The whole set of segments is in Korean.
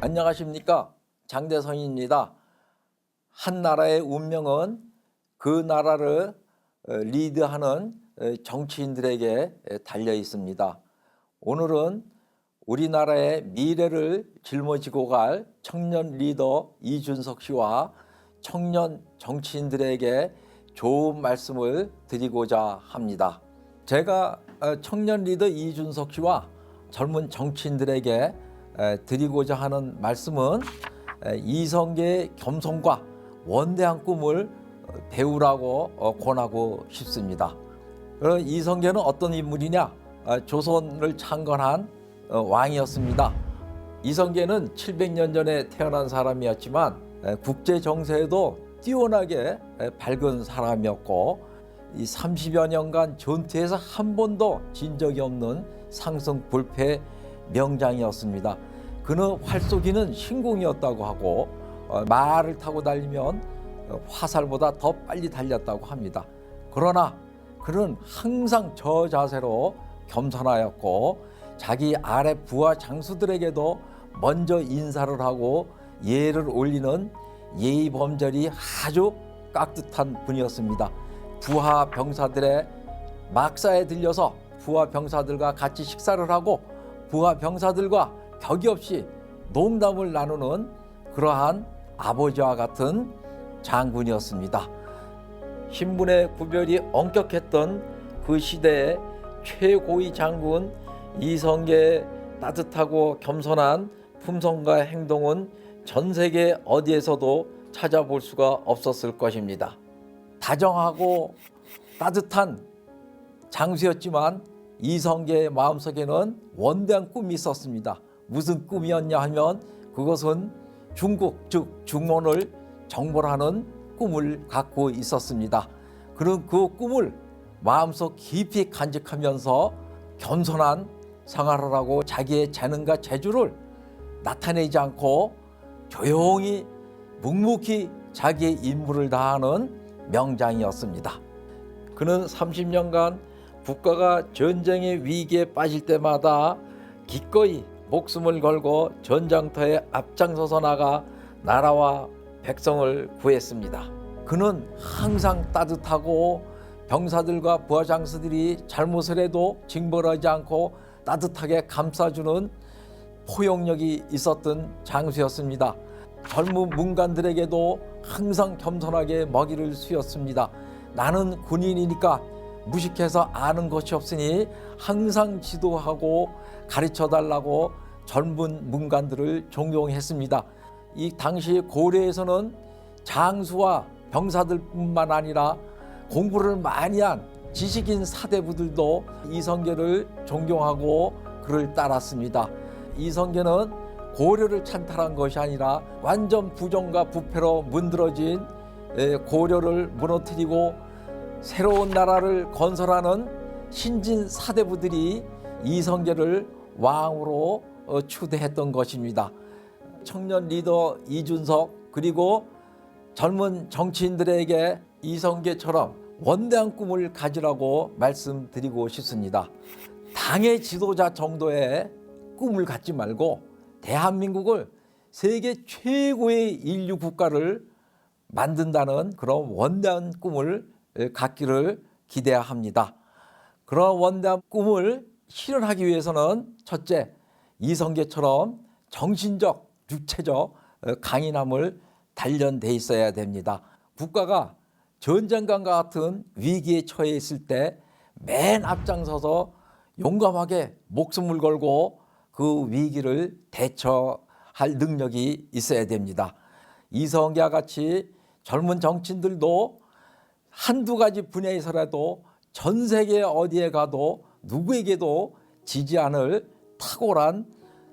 안녕하십니까 장대성입니다. 한 나라의 운명은 그 나라를 어, 리드하는 어, 정치인들에게 달려 있습니다. 오늘은 우리나라의 미래를 짊어지고 갈 청년 리더 이준석 씨와 청년 정치인들에게 좋은 말씀을 드리고자 합니다. 제가 어, 청년 리더 이준석 씨와 젊은 정치인들에게 에, 드리고자 하는 말씀은 에, 이성계의 겸손과 원대한 꿈을 어, 배우라고 어, 권하고 싶습니다. 그럼 이성계는 어떤 인물이냐? 아, 조선을 창건한 어, 왕이었습니다. 이성계는 700년 전에 태어난 사람이었지만 에, 국제 정세에도 뛰어나게 에, 밝은 사람이었고 이 30여 년간 전투에서 한 번도 진 적이 없는 상승 불패 명장이었습니다. 그는 활쏘기는 신공이었다고 하고 어, 말을 타고 달리면 어, 화살보다 더 빨리 달렸다고 합니다. 그러나 그는 항상 저 자세로 겸손하였고 자기 아래 부하 장수들에게도 먼저 인사를 하고 예를 올리는 예의 범절이 아주 깍듯한 분이었습니다. 부하 병사들의 막사에 들려서 부하 병사들과 같이 식사를 하고 부하 병사들과 격이 없이 농담을 나누는 그러한 아버지와 같은 장군이었습니다. 신분의 구별이 엄격했던 그 시대의 최고위 장군 이성계의 따뜻하고 겸손한 품성과 행동은 전 세계 어디에서도 찾아볼 수가 없었을 것입니다. 다정하고 따뜻한 장수였지만 이성계의 마음속에는 원대한 꿈이 있었습니다. 무슨 꿈이었냐 하면 그것은 중국 즉 중원을 정벌하는 꿈을 갖고 있었습니다. 그런 그 꿈을 마음속 깊이 간직하면서 겸손한 생활을 하고 자기의 재능과 재주를 나타내지 않고 조용히 묵묵히 자기의 임무를 다하는 명장이었습니다. 그는 30년간 국가가 전쟁의 위기에 빠질 때마다 기꺼이 목숨을 걸고 전장터에 앞장서서 나가 나라와 백성을 구했습니다. 그는 항상 따뜻하고 병사들과 부하장수들이 잘못을 해도 징벌하지 않고 따뜻하게 감싸주는 포용력이 있었던 장수였습니다. 젊은 문관들에게도 항상 겸손하게 먹이를 수였습니다. 나는 군인이니까 무식해서 아는 것이 없으니 항상 지도하고 가르쳐 달라고 젊은 문관들을 존경했습니다. 이 당시 고려에서는 장수와 병사들뿐만 아니라 공부를 많이 한 지식인 사대부들도 이성계를 존경하고 그를 따랐습니다. 이성계는 고려를 찬탈한 것이 아니라 완전 부정과 부패로 문드러진 에, 고려를 무너뜨리고 새로운 나라를 건설하는 신진 사대부들이 이성계를 왕으로 어, 추대했던 것입니다. 청년 리더 이준석 그리고 젊은 정치인들에게 이성계처럼 원대한 꿈을 가지라고 말씀드리고 싶습니다. 당의 지도자 정도의 꿈을 갖지 말고 대한민국을 세계 최고의 인류 국가를 만든다는 그런 원대한 꿈을 갖기를 기대야 합니다. 그런 원대한 꿈을 실현하기 위해서는 첫째 이성계처럼 정신적, 육체적 강인함을 단련돼 있어야 됩니다. 국가가 전쟁관과 같은 위기에 처해 있을 때 맨 앞장서서 용감하게 목숨을 걸고 그 위기를 대처할 능력이 있어야 됩니다. 이성계와 같이 젊은 정치인들도 한두 가지 분야에서라도 전 세계 어디에 가도 누구에게도 지지 않을 탁월한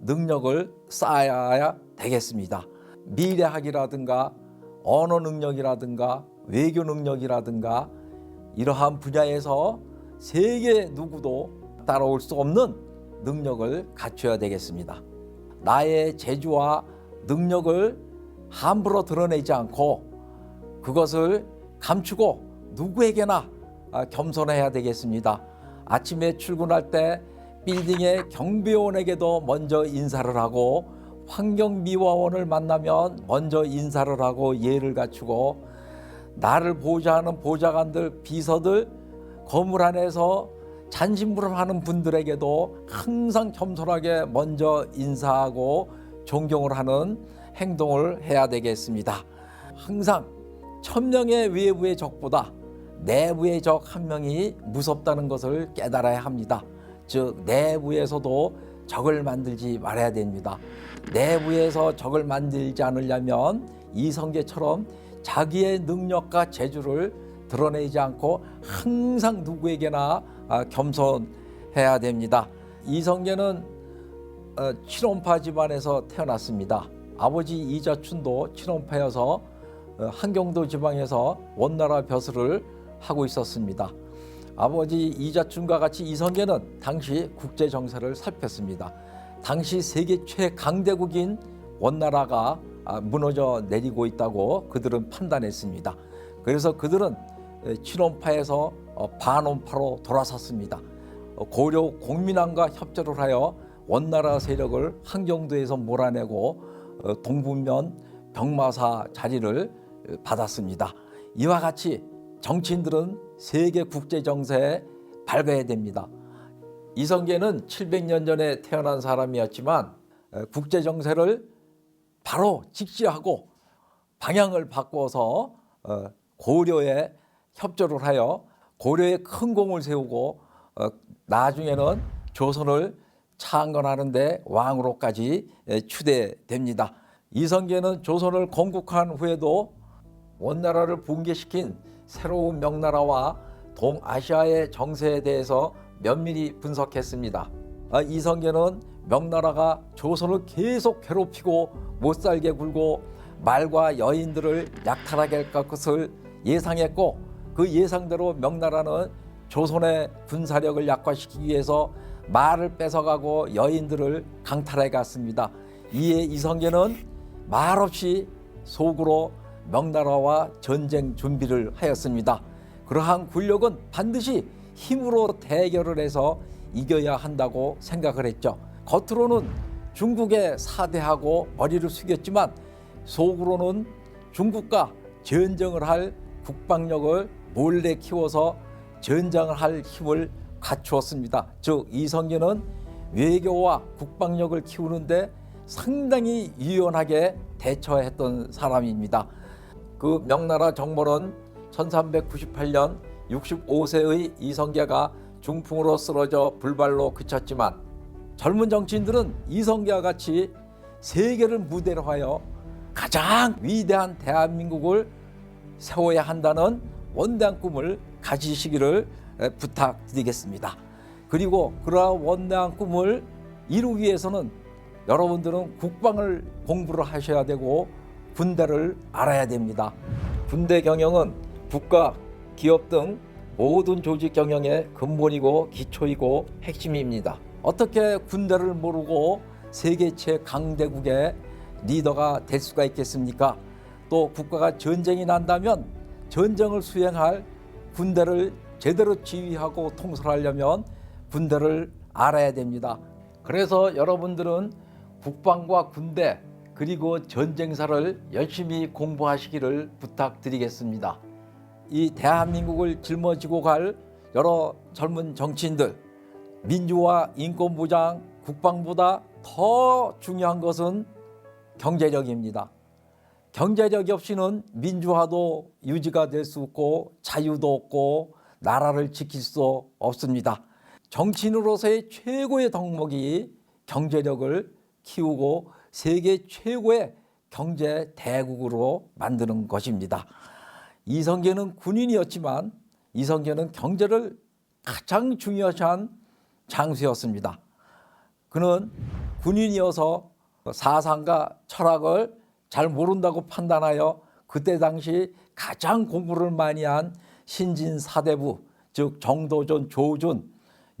능력을 쌓아야 되겠습니다. 미래학이라든가 언어 능력이라든가 외교 능력이라든가 이러한 분야에서 세계 누구도 따라올 수 없는 능력을 갖춰야 되겠습니다. 나의 재주와 능력을 함부로 드러내지 않고 그것을 감추고 누구에게나 아, 겸손해야 되겠습니다. 아침에 출근할 때 빌딩의 경비원에게도 먼저 인사를 하고 환경미화원을 만나면 먼저 인사를 하고 예를 갖추고 나를 보좌하는 보좌관들, 비서들, 건물 안에서 잔심부름하는 분들에게도 항상 겸손하게 먼저 인사하고 존경을 하는 행동을 해야 되겠습니다. 항상 천명의 외부의 적보다 내부의 적 한 명이 무섭다는 것을 깨달아야 합니다. 즉 내부에서도 적을 만들지 말아야 됩니다. 내부에서 적을 만들지 않으려면 이성계처럼 자기의 능력과 재주를 드러내지 않고 항상 누구에게나 아, 겸손해야 됩니다. 이성계는 어, 친원파 집안에서 태어났습니다. 아버지 이자춘도 친원파여서 어, 한경도 지방에서 원나라 벼슬을 하고 있었습니다. 아버지 이자춘과 같이 이성계는 당시 국제 정세를 살폈습니다. 당시 세계 최강대국인 원나라가 아, 무너져 내리고 있다고 그들은 판단했습니다. 그래서 그들은 에, 친원파에서 어, 반원파로 돌아섰습니다. 어, 고려 공민왕과 협조를 하여 원나라 세력을 한경도에서 몰아내고 어, 동북면 병마사 자리를 어, 받았습니다. 이와 같이 정치인들은 세계 국제 정세에 밝아야 됩니다. 이성계는 700년 전에 태어난 사람이었지만 에, 국제 정세를 바로 직시하고 방향을 바꿔서 어, 고려에 협조를 하여 고려에 큰 공을 세우고 어, 나중에는 조선을 창건하는데 왕으로까지 에, 추대됩니다. 이성계는 조선을 건국한 후에도 원나라를 붕괴시킨 새로운 명나라와 동아시아의 정세에 대해서 면밀히 분석했습니다. 아, 이성계는 명나라가 조선을 계속 괴롭히고 못살게 굴고 말과 여인들을 약탈하게 할 것을 예상했고 그 예상대로 명나라는 조선의 군사력을 약화시키기 위해서 말을 뺏어가고 여인들을 강탈해 갔습니다. 이에 이성계는 말없이 속으로 명나라와 전쟁 준비를 하였습니다. 그러한 군력은 반드시 힘으로 대결을 해서 이겨야 한다고 생각을 했죠. 겉으로는 중국에 사대하고 머리를 숙였지만 속으로는 중국과 전쟁을 할 국방력을 몰래 키워서 전쟁을 할 힘을 갖추었습니다. 즉 이성계는 외교와 국방력을 키우는데 상당히 유연하게 대처했던 사람입니다. 그 명나라 정벌은 1398년 65세의 이성계가 중풍으로 쓰러져 불발로 그쳤지만 젊은 정치인들은 이성계와 같이 세계를 무대로 하여 가장 위대한 대한민국을 세워야 한다는 원대한 꿈을 가지시기를 에, 부탁드리겠습니다. 그리고 그러한 원대한 꿈을 이루기 위해서는 여러분들은 국방을 공부를 하셔야 되고 군대를 알아야 됩니다. 군대 경영은 국가, 기업 등 모든 조직 경영의 근본이고 기초이고 핵심입니다. 어떻게 군대를 모르고 세계 최강대국의 리더가 될 수가 있겠습니까? 또 국가가 전쟁이 난다면 전쟁을 수행할 군대를 제대로 지휘하고 통솔하려면 군대를 알아야 됩니다. 그래서 여러분들은 국방과 군대 그리고 전쟁사를 열심히 공부하시기를 부탁드리겠습니다. 이 대한민국을 짊어지고 갈 여러 젊은 정치인들 민주화 인권 보장 국방보다 더 중요한 것은 경제력입니다. 경제력이 없이는 민주화도 유지가 될 수 없고 자유도 없고 나라를 지킬 수 없습니다. 정치인으로서의 최고의 덕목이 경제력을 키우고 세계 최고의 경제 대국으로 만드는 것입니다. 이성계는 군인이었지만 이성계는 경제를 가장 중요시한 장수였습니다. 그는 군인이어서 사상과 철학을 잘 모른다고 판단하여 그때 당시 가장 공부를 많이 한 신진 사대부 즉 정도전, 조준,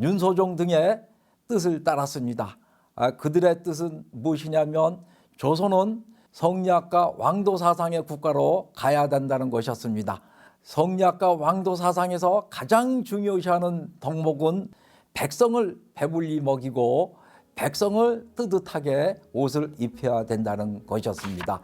윤소종 등의 뜻을 따랐습니다. 아, 그들의 뜻은 무엇이냐면 조선은 성리학과 왕도 사상의 국가로 가야 된다는 것이었습니다. 성리학과 왕도 사상에서 가장 중요시하는 덕목은 백성을 배불리 먹이고 백성을 뜨뜻하게 옷을 입혀야 된다는 것이었습니다.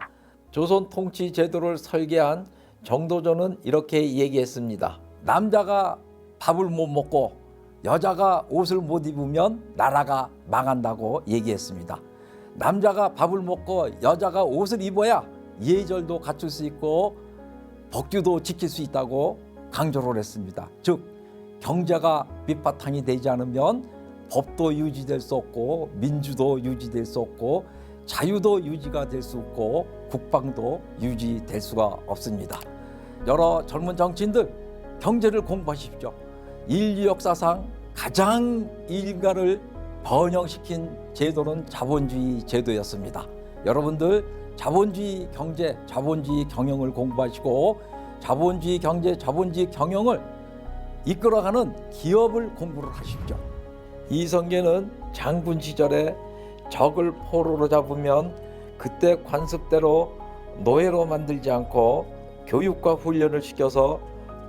조선 통치 제도를 설계한 정도전은 이렇게 얘기했습니다. 남자가 밥을 못 먹고 여자가 옷을 못 입으면 나라가 망한다고 얘기했습니다. 남자가 밥을 먹고 여자가 옷을 입어야 예절도 갖출 수 있고 법규도 지킬 수 있다고 강조를 했습니다. 즉 경제가 밑바탕이 되지 않으면 법도 유지될 수 없고 민주도 유지될 수 없고 자유도 유지가 될 수 없고 국방도 유지될 수가 없습니다. 여러 젊은 정치인들 경제를 공부하십시오. 인류 역사상 가장 인간을 번영시킨 제도는 자본주의 제도였습니다. 여러분들 자본주의 경제, 자본주의 경영을 공부하시고 자본주의 경제, 자본주의 경영을 이끌어가는 기업을 공부를 하십시오. 이성계는 장군 시절에 적을 포로로 잡으면 그때 관습대로 노예로 만들지 않고 교육과 훈련을 시켜서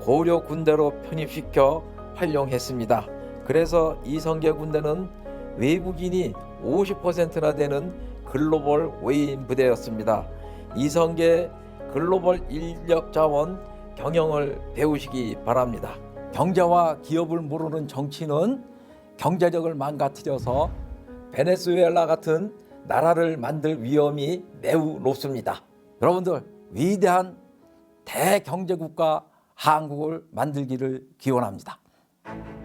고려 군대로 편입시켜 활용했습니다. 그래서 이성계 군대는 외국인이 50%나 되는 글로벌 외인 부대였습니다. 이성계 글로벌 인력 자원 경영을 배우시기 바랍니다. 경제와 기업을 모르는 정치는 경제력을 망가뜨려서 베네수엘라 같은 나라를 만들 위험이 매우 높습니다. 여러분들 위대한 대경제국가 한국을 만들기를 기원합니다. thank you